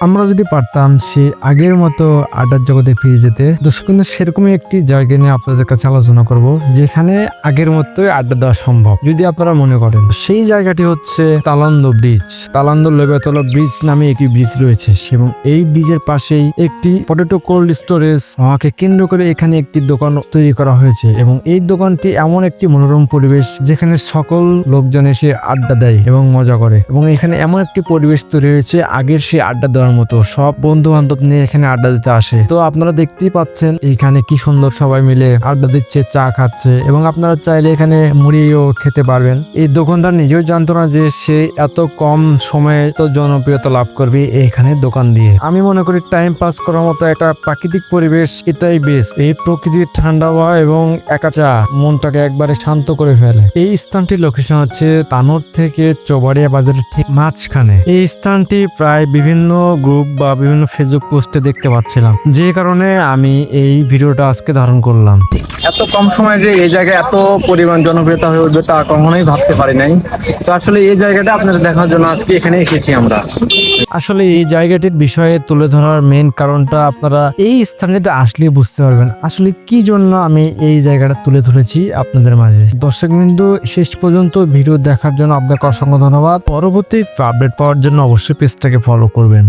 আমরা যদি পারতাম সে আগের মতো আড্ডার জগতে ফিরে যেতে, দর্শক কিন্তু সেরকমই একটি জায়গা নিয়ে আপনাদের কাছে আলোচনা করব, যেখানে আগের মতোই আড্ডা দেওয়া সম্ভব। যদি আপনারা মনে করেন, সেই জায়গাটি হচ্ছে তালান্দ ব্রিজ তালান্দ লেবেতলা ব্রিজ নামে একটি ব্রিজ রয়েছে এবং এই ব্রিজের পাশেই একটি পটেটো কোল্ড স্টোরেজ আমাকে কেন্দ্র করে এখানে একটি দোকান তৈরি করা হয়েছে এবং এই দোকানটি এমন একটি মনোরম পরিবেশ যেখানে সকল লোকজন এসে আড্ডা দেয় এবং মজা করে এবং এখানে এমন একটি পরিবেশ তৈরি হয়েছে আগের সে আড্ডা দেওয়ার মতো সব বন্ধু বান্ধব নিয়ে এখানে আড্ডা দিতে আসে। তো আপনারা দেখতেই পাচ্ছেন এখানে কি সুন্দর সবাই মিলে আড্ডা দিচ্ছে, চা খাচ্ছে এবং আপনারা চাইলে এখানে মুড়িও খেতে পারবেন। এই দোকানদার নিজেও জানতো না যে সে এত কম সময়ে তো জনপ্রিয়তা লাভ করবে এখানে দোকান দিয়ে। আমি মনে করি টাইম পাস করার মতো একটা প্রাকৃতিক পরিবেশ এটাই বেশ এই প্রকৃতির ঠান্ডা হওয়া এবং একা চা মনটাকে একবারে শান্ত করে ফেলে। এই স্থানটির লোকেশন হচ্ছে তানোর থেকে চৌবাড়িয়া বাজারের ঠিক মাঝখানে। এই স্থানটি প্রায় বিভিন্ন গ্রুপ বা বিভিন্ন ফেসবুক পোস্টে দেখতে পাচ্ছিলাম। যে কারণে আমি এই ভিডিওটা আজকে ধারণ করলাম। এত কম সময়ে যে এই জায়গায় এত পরিমাণ জনপ্রিয়তা হয়ে উঠবে তা কখনোই ভাবতে পারি নাই। তো আসলে এই জায়গাটা আপনাদের দেখার জন্য আজকে এখানে এসেছি আমরা। আসলে এই জায়গাটির বিষয়ে তুলে ধরার মেন কারণটা আপনারা এই স্থানটিতে আসলে বুঝতে পারবেন। আসলে কি জন্য আমি এই জায়গাটা তুলে ধরেছি আপনাদের মাঝে? দর্শক বিন্দু শেষ পর্যন্ত ভিডিও দেখার জন্য আপনাকে অসংখ্য ধন্যবাদ। পরবর্তী আপডেট পাওয়ার জন্য অবশ্যই পেজটাকে ফলো করবেন।